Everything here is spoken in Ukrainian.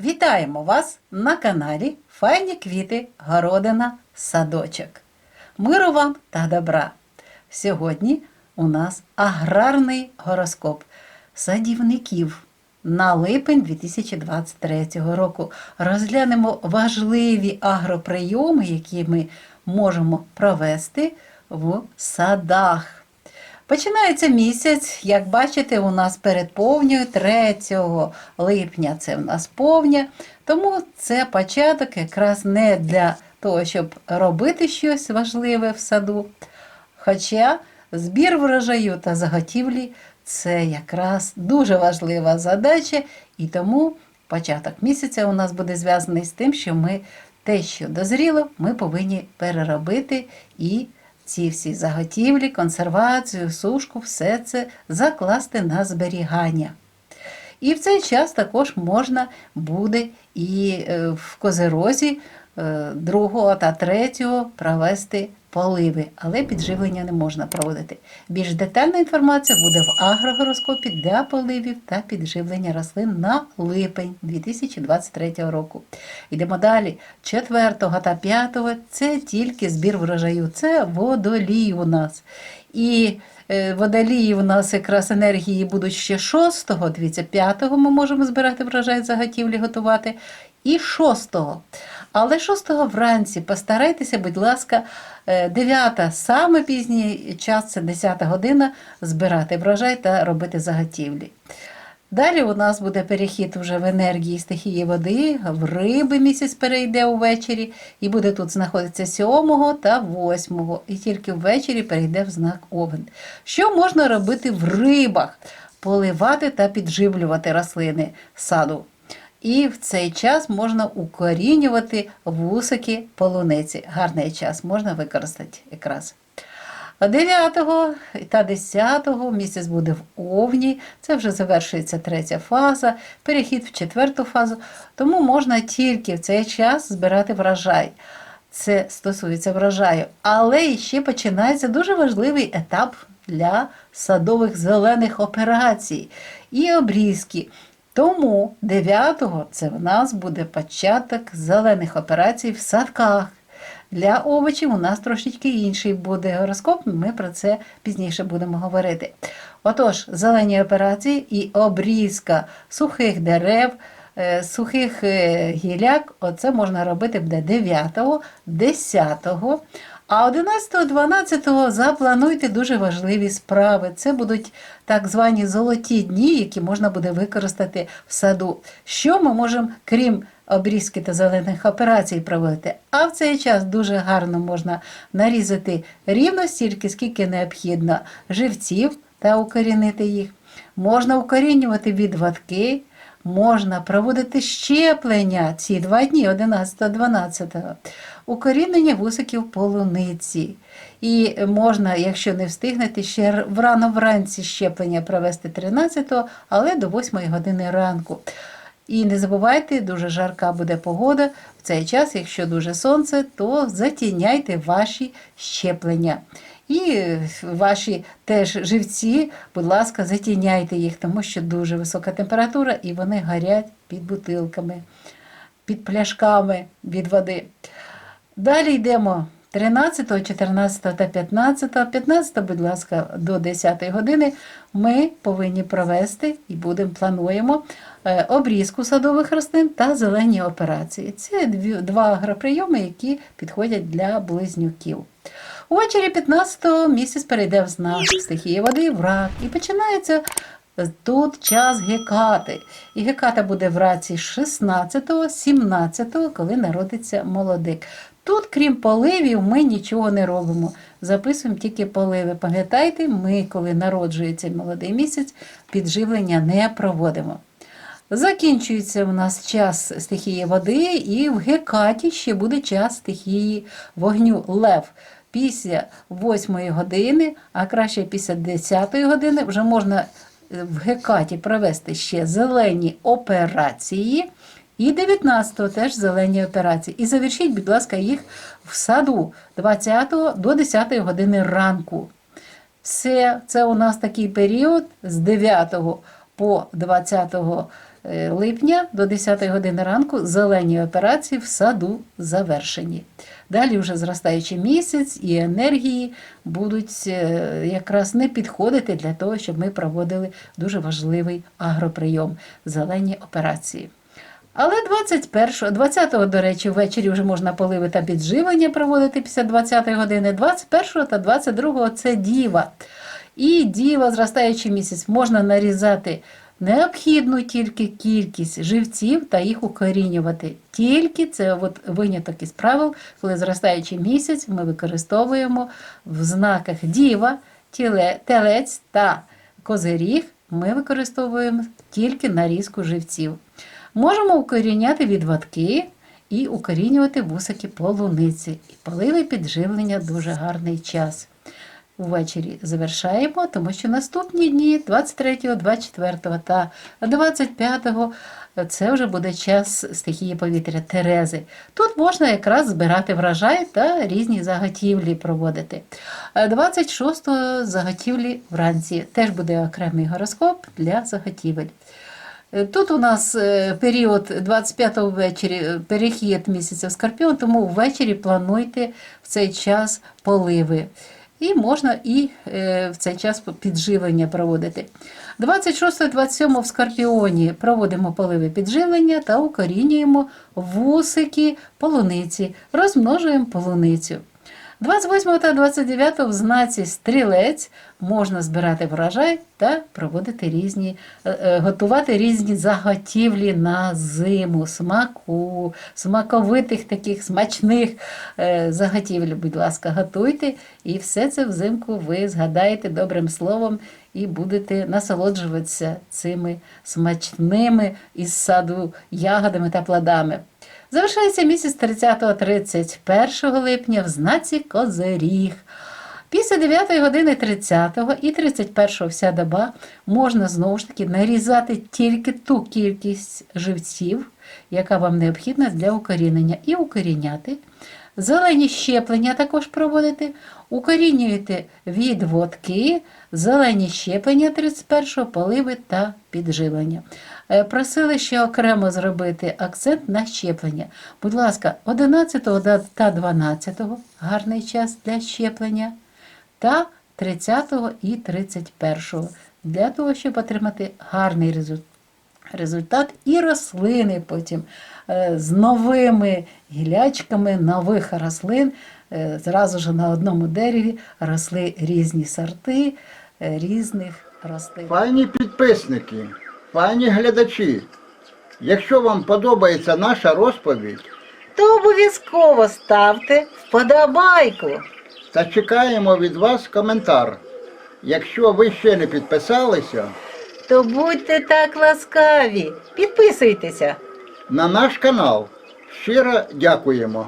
Вітаємо вас на каналі Файні квіти, городина, садочок. Миру вам та добра! Сьогодні у нас аграрний гороскоп садівників на липень 2023 року. Розглянемо важливі агроприйоми, які ми можемо провести в садах. Починається місяць, як бачите, у нас перед повнею 3 липня. Це в нас повня, тому це початок якраз не для того, щоб робити щось важливе в саду. Хоча збір врожаю та заготівлі це якраз дуже важлива задача, і тому початок місяця у нас буде зв'язаний з тим, що ми те, що дозріло, ми повинні переробити і ці всі заготівлі, консервацію, сушку, все це закласти на зберігання. І в цей час також можна буде і е, в козерозі другого та третього провести поливи, але підживлення не можна проводити. Більш детальна інформація буде в агрогороскопі для поливів та підживлення рослин на липень 2023 року. Йдемо далі. 4 та 5 це тільки збір врожаю, це водолій у нас. І е, водолії у нас якраз енергії будуть ще 6-го, дивіться, 5-го ми можемо збирати врожай заготівлі, готувати, і 6-го. Але 6-го вранці постарайтеся, будь ласка, 9 саме пізній час, це 10 година, збирати врожай та робити заготівлі. Далі у нас буде перехід вже в енергії стихії води, в риби місяць перейде увечері, і буде тут знаходитися 7 та 8, і тільки ввечері перейде в знак Овен. Що можна робити в рибах? Поливати та підживлювати рослини саду. І в цей час можна укорінювати вусики полуниці. Гарний час можна використати якраз. 9 та 10 місяць буде в Овні, це вже завершується третя фаза, перехід в четверту фазу, тому можна тільки в цей час збирати врожай. Це стосується врожаю. Але ще починається дуже важливий етап для садових зелених операцій і обрізки. Тому 9-го це в нас буде початок зелених операцій в садках. Для овочів у нас трошечки інший буде гороскоп, ми про це пізніше будемо говорити. Отож, зелені операції і обрізка сухих дерев, е, сухих е, гіляк, оце можна робити буде 9, 10. А 11-12 заплануйте дуже важливі справи. Це будуть так звані золоті дні, які можна буде використати в саду. Що ми можемо, крім обрізки та зелених операцій, проводити? А в цей час дуже гарно можна нарізати рівно стільки, скільки необхідно живців та укорінити їх. Можна укорінювати відводки. Можна проводити щеплення ці два дні, 11-12, укорінення вусиків полуниці. І можна, якщо не встигнете, ще врано вранці щеплення провести 13-го, але до 8 години ранку. І не забувайте, дуже жарка буде погода. В цей час, якщо дуже сонце, то затіняйте ваші щеплення. І ваші теж живці, будь ласка, затіняйте їх, тому що дуже висока температура і вони горять під бутилками, під пляшками від води. Далі йдемо 13, 14 та 15. 15, будь ласка, до 10 години ми повинні провести і будемо плануємо е, обрізку садових рослин та зелені операції. Це два агроприйоми, які підходять для близнюків. Увечері 15-го місяць перейде в знак стихії води в рак і починається тут час гекати. І геката буде в раці 16-го, 17-го, коли народиться молодик. Тут, крім поливів, ми нічого не робимо. Записуємо тільки поливи. Пам'ятайте, ми, коли народжується молодий місяць, підживлення не проводимо. Закінчується у нас час стихії води, і в гекаті ще буде час стихії вогню лев. Після 8 години, а краще після 10 години, вже можна в гекаті провести ще зелені операції. І 19-го теж зелені операції. І завершіть, будь ласка, їх в саду 20 до 10 години ранку. Все, це у нас такий період з 9 по 20 е, липня до 10 години ранку зелені операції в саду завершені. Далі вже зростаючий місяць і енергії будуть е, якраз не підходити для того, щоб ми проводили дуже важливий агроприйом зелені операції. Але 21, 20-го, до речі, ввечері вже можна поливи та підживлення проводити після 20-ї години. 21 та 22 це діва. І діва, зростаючий місяць, можна нарізати необхідну тільки кількість живців та їх укорінювати. Тільки це от виняток із правил, коли зростаючий місяць ми використовуємо в знаках діва, тіле, телець та козиріг. Ми використовуємо тільки нарізку живців. Можемо укоріняти відвадки і укорінювати вусики полуниці. І поливи підживлення дуже гарний час. Увечері завершаємо, тому що наступні дні, 23, 24 та 25 це вже буде час стихії повітря Терези. Тут можна якраз збирати врожай та різні заготівлі проводити. 26 заготівлі вранці теж буде окремий гороскоп для заготівель. Тут у нас е, період 25-го ввечері е, перехід місяця в Скорпіон, тому ввечері плануйте в цей час поливи. І можна і е, в цей час підживлення проводити. 26-27 в Скорпіоні проводимо поливи підживлення та укорінюємо вусики полуниці, розмножуємо полуницю. 28 та 29 в знаці стрілець можна збирати врожай та проводити різні, е, е, готувати різні заготівлі на зиму, смаку, смаковитих таких смачних е, заготівель. Будь ласка, готуйте, і все це взимку ви згадаєте добрим словом і будете насолоджуватися цими смачними із саду ягодами та плодами. Завершається місяць 30-31 липня в знаці Козиріг. Після 9 години 30 і 31 вся доба можна знову ж таки нарізати тільки ту кількість живців, яка вам необхідна для укорінення, і укоріняти. Зелені щеплення також проводити, укорінюєте відводки, зелені щеплення 31 поливи та підживлення. Е, Просили ще окремо зробити акцент на щеплення. Будь ласка, 11 та 12 гарний час для щеплення, та 30 і 31 для того, щоб отримати гарний результат і рослини потім з новими гілячками нових рослин. Е, Зразу ж на одному дереві росли різні сорти е, різних рослин. Пані підписники, пані глядачі, якщо вам подобається наша розповідь, То обов'язково ставте вподобайку. та чекаємо від вас коментар. Якщо ви ще не підписалися, То будьте так ласкаві, підписуйтеся. На наш канал щиро дякуємо.